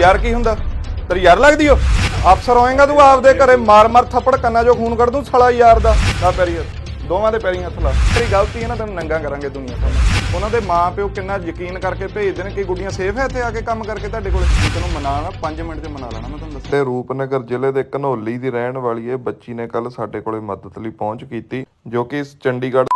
ਯਾਰ ਕੀ ਹੁੰਦਾ? ਤੇਰੀ ਯਾਰ ਲੱਗਦੀ ਓ? ਅਫਸਰ ਹੋਏਗਾ ਤੂੰ ਆਪਦੇ ਘਰੇ ਮਾਰ ਮਾਰ ਥੱਪੜ ਕੰਨਾਂ 'ਚੋਂ ਖੂਨ ਕੱਢ ਦੂੰ ਸਾਲਾ ਯਾਰ ਦਾ। ਨਾ ਪੈਰੀ ਹੱਥ। ਦੋਵਾਂ ਦੇ ਪੈਰੀਂ ਹੱਥ ਲਾ। ਤੇਰੀ ਗਲਤੀ ਹੈ ਨਾ ਤੈਨੂੰ ਨੰਗਾ ਕਰਾਂਗੇ ਦੁਨੀਆ ਸਾਹਮਣੇ ਉਹਨਾਂ ਦੇ ਮਾਂ ਪਿਓ ਕਿੰਨਾ ਯਕੀਨ ਕਰਕੇ ਭੇਜਦੇ ਨੇ ਕਿ ਗੁੱਡੀਆਂ ਸੇਫ ਹੈ ਇੱਥੇ ਆ ਕੇ ਕੰਮ ਕਰਕੇ ਤੁਹਾਡੇ ਕੋਲ? ਤੈਨੂੰ ਮਨਾਣਾ 5 ਮਿੰਟ 'ਚ ਮਨਾ ਲੈਣਾ ਮੈਂ ਤੁਹਾਨੂੰ ਦੱਸਿਆ ਤੇ ਰੂਪਨਗਰ ਜ਼ਿਲ੍ਹੇ ਦੇ ਘਨੌਲੀ ਦੀ ਰਹਿਣ ਵਾਲੀ ਇਹ ਬੱਚੀ ਨੇ ਕੱਲ ਸਾਡੇ ਕੋਲੇ ਮਦਦ ਲਈ ਪਹੁੰਚ ਕੀਤੀ ਜੋ ਕਿ ਇਸ ਚੰਡੀਗੜ੍ਹ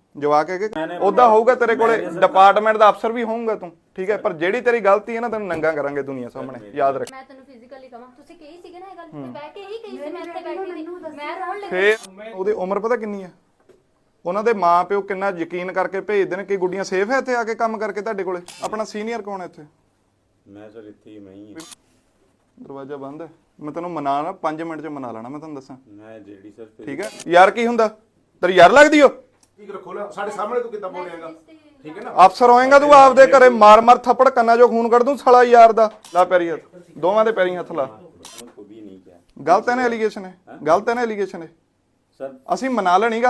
ਜਵਾਕ ਹੈਗੇ ਉਦਾਂ ਹੋਊਗਾ ਤੇਰੇ ਕੋਲੇ ਡਿਪਾਰਟਮੈਂਟ ਦਾ ਅਫਸਰ ਵੀ ਹੋਊਗਾ ਤੂੰ ਠੀਕ ਹੈ? ਪਰ ਜਿਹੜੀ ਤੇਰੀ ਗਲਤੀ ਹੈ ਨਾ ਤੈਨੂੰ ਨੰਗਾ ਕਰਾਂਗੇ ਦੁਨੀਆ ਸਾਹਮਣੇ ਯਾਦ ਰੱਖ। ਮੈਂ ਤੈਨੂੰ ਫਿਜ਼ੀਕਲੀ ਕਹਾਂ ਤੁਸੀਂ ਕਹੀ ਸੀਗੇ ਨਾ ਇਹ ਗੱਲ ਤੇ ਬਹਿ ਕੇ ਹੀ ਕਹੀ ਸੀ ਮੈਂ ਇੱਥੇ ਬੈਠੀ ਸੀ। ਮੈਂ ਰੋਣ ਲੱਗੀ ਫੇਰ ਉਹਦੀ ਉਮਰ ਪਤਾ ਕਿੰਨੀ ਹੈ? ਉਹਨਾਂ ਦੇ ਮਾਪਿਓ ਕਿੰਨਾ ਯਕੀਨ ਕਰਕੇ ਭੇਜਦੇ ਨੇ ਕਿ ਗੁੱਡੀਆਂ ਸੇਫ ਹੈ ਇੱਥੇ ਆ ਕੇ ਕੰਮ ਕਰਕੇ ਤੁਹਾਡੇ ਕੋਲੇ? ਆਪਣਾ ਸੀਨੀਅਰ ਕੌਣ ਹੈ ਇੱਥੇ? ਮੈਂ ਸਰ ਇੱਥੇ ਹੀ ਮੈਂ ਹੀ। ਦਰਵਾਜ਼ਾ ਬੰਦ ਹੈ। ਮੈਂ ਤੈਨੂੰ ਮਨਾ ਲਾ 5 ਮਿੰਟ 'ਚ ਮਨਾ ਲੈਣਾ ਮੈਂ ਤੁਹਾਨੂੰ ਦੱਸਾਂ। ਮੈਂ ਜਿਹੜੀ ਸਰ ਠੀਕ ਹੈ? ਯਾਰ ਕੀ ਹੁੰਦਾ? ਤੇਰੀ ਯਾਰ ਲੱਗਦੀ ਓ? ਠੀਕ ਰੱਖੋ ਨਾ ਸਾਡੇ ਸਾਹਮਣੇ ਤੂੰ ਕਿੱਦਾਂ ਬੋਲੇਗਾ ਠੀਕ ਹੈ ਨਾ? ਅਫਸਰ ਹੋਏਗਾ ਤੂੰ ਆਪਦੇ ਘਰੇ ਮਾਰ ਮਾਰ ਥੱਪੜ ਕੰਨਾਂ 'ਚੋਂ ਖੂਨ ਕੱਢ ਦੂੰ ਸਾਲਾ ਯਾਰ ਦਾ। ਲਾ ਪੈਰੀ ਹੱਥ। ਦੋਵਾਂ ਦੇ ਪੈਰੀਂ ਹੱਥ ਲਾ। ਕੋਈ ਵੀ ਨਹੀਂ ਕਿਹਾ। ਗਲਤ ਹੈ ਨਾ ਐਲੀਗੇਸ਼ਨ ਹੈ? ਗਲਤ ਹੈ ਨਾ ਐਲੀਗੇਸ਼ਨ ਹੈ ਸਰ। ਅਸੀਂ ਮਨਾ ਲੈਣੀ ਗੱਲ